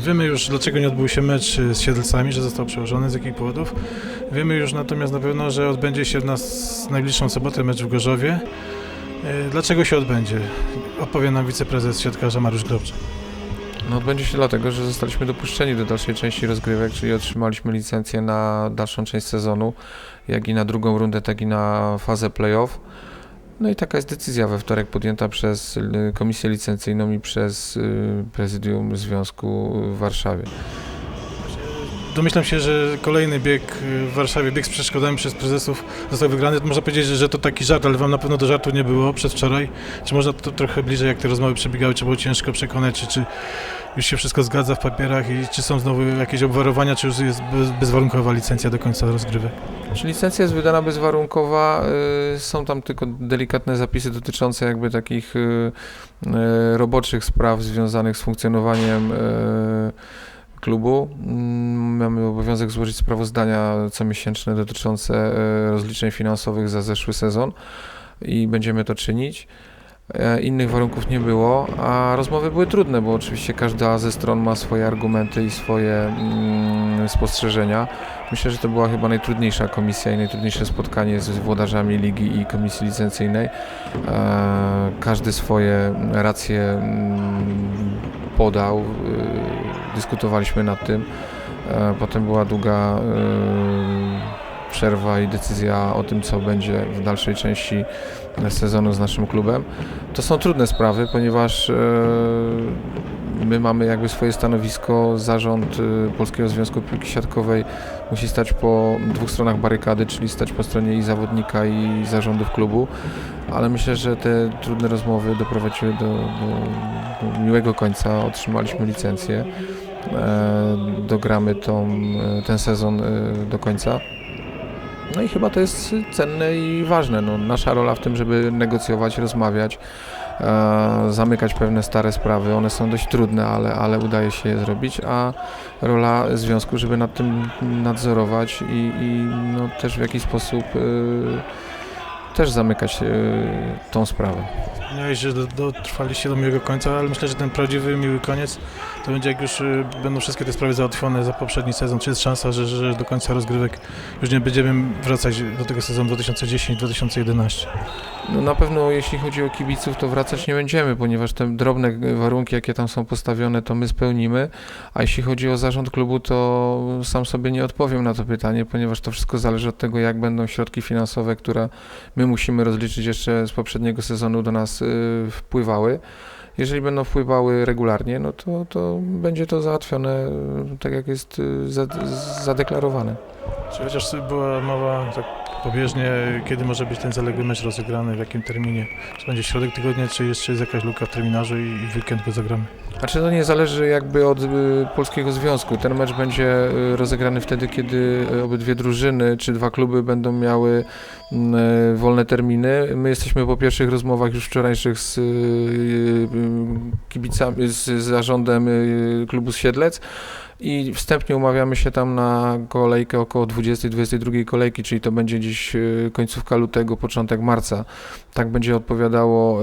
Wiemy już, dlaczego nie odbył się mecz z Siedlcami, że został przełożony, z jakich powodów. Wiemy już natomiast na pewno, że odbędzie się w nas najbliższą sobotę mecz w Gorzowie. E, Dlaczego się odbędzie? Opowie nam wiceprezes siatkarza Mariusz Grobcz. No odbędzie się dlatego, że zostaliśmy dopuszczeni do dalszej części rozgrywek, czyli otrzymaliśmy licencję na dalszą część sezonu, jak i na drugą rundę, tak i na fazę playoff. No i taka jest decyzja we wtorek podjęta przez komisję licencyjną i przez y, prezydium Związku w Warszawie. Domyślam się, że kolejny bieg w Warszawie, bieg z przeszkodami przez prezesów został wygrany. Można powiedzieć, że, to taki żart, ale wam na pewno do żartu nie było przedwczoraj. Czy można to trochę bliżej, jak te rozmowy przebiegały, czy było ciężko przekonać, czy, czy już się wszystko zgadza w papierach i czy są znowu jakieś obwarowania, czy już jest bez, bezwarunkowa licencja do końca rozgrywek? Czy licencja jest wydana bezwarunkowa? y, Są tam tylko delikatne zapisy dotyczące jakby takich y, y, roboczych spraw związanych z funkcjonowaniem klubu. Mm, Mamy obowiązek złożyć sprawozdania comiesięczne dotyczące rozliczeń finansowych za zeszły sezon i będziemy to czynić. Innych warunków nie było, a rozmowy były trudne, bo oczywiście każda ze stron ma swoje argumenty i swoje mm, spostrzeżenia. Myślę, że to była chyba najtrudniejsza komisja i najtrudniejsze spotkanie z włodarzami ligi i komisji licencyjnej. E, każdy swoje racje mm, podał, y, dyskutowaliśmy nad tym. E, potem była długa przerwa i decyzja o tym, co będzie w dalszej części sezonu z naszym klubem. To są trudne sprawy, ponieważ e, my mamy jakby swoje stanowisko. Zarząd e, Polskiego Związku Piłki Siatkowej musi stać po dwóch stronach barykady, czyli stać po stronie i zawodnika, i zarządów klubu. Ale myślę, że te trudne rozmowy doprowadziły do, do, do miłego końca. Otrzymaliśmy licencję. E, dogramy tą, ten sezon do końca. No i chyba to jest cenne i ważne. No, nasza rola w tym, żeby negocjować, rozmawiać, e, zamykać pewne stare sprawy. One są dość trudne, ale, ale udaje się je zrobić, a rola związku, żeby nad tym nadzorować i, i no, też w jakiś sposób e, też zamykać e, tą sprawę. Wspomniałeś, że do- dotrwaliście do miłego końca, ale myślę, że ten prawdziwy miły koniec to będzie jak już y, będą wszystkie te sprawy załatwione za poprzedni sezon. Czy jest szansa, że, że do końca rozgrywek już nie będziemy wracać do tego sezonu 2010-2011? No na pewno jeśli chodzi o kibiców, to wracać nie będziemy, ponieważ te drobne warunki, jakie tam są postawione, to my spełnimy. A jeśli chodzi o zarząd klubu, to sam sobie nie odpowiem na to pytanie, ponieważ to wszystko zależy od tego, jak będą środki finansowe, które my musimy rozliczyć jeszcze z poprzedniego sezonu do nas y, wpływały. Jeżeli będą wpływały regularnie, no to, to będzie to załatwione y, tak, jak jest y, za- zadeklarowane. Czy chociaż była mowa tak pobieżnie, kiedy może być ten zaległy mecz rozegrany, w jakim terminie? Czy będzie środek tygodnia, czy jeszcze jest jakaś luka w terminarzu i, w weekend go zagramy? Znaczy to nie zależy jakby od y, polskiego związku. Ten mecz będzie y, rozegrany wtedy, kiedy y, obydwie drużyny czy dwa kluby będą miały mm, y, wolne terminy. My jesteśmy po pierwszych rozmowach już wczorajszych z kibicami, z zarządem klubu Siedlec i wstępnie umawiamy się tam na kolejkę około 20-22 kolejki, czyli to będzie dziś y, końcówka lutego, początek marca. Tak będzie odpowiadało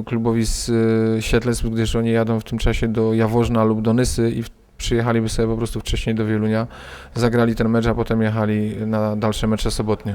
y, klubowi z y, Siedlec, gdyż oni jadą w tym czasie do Jaworzna lub do Nysy i przyjechaliby sobie po prostu wcześniej do Wielunia, zagrali ten mecz, a potem jechali na dalsze mecze sobotnie.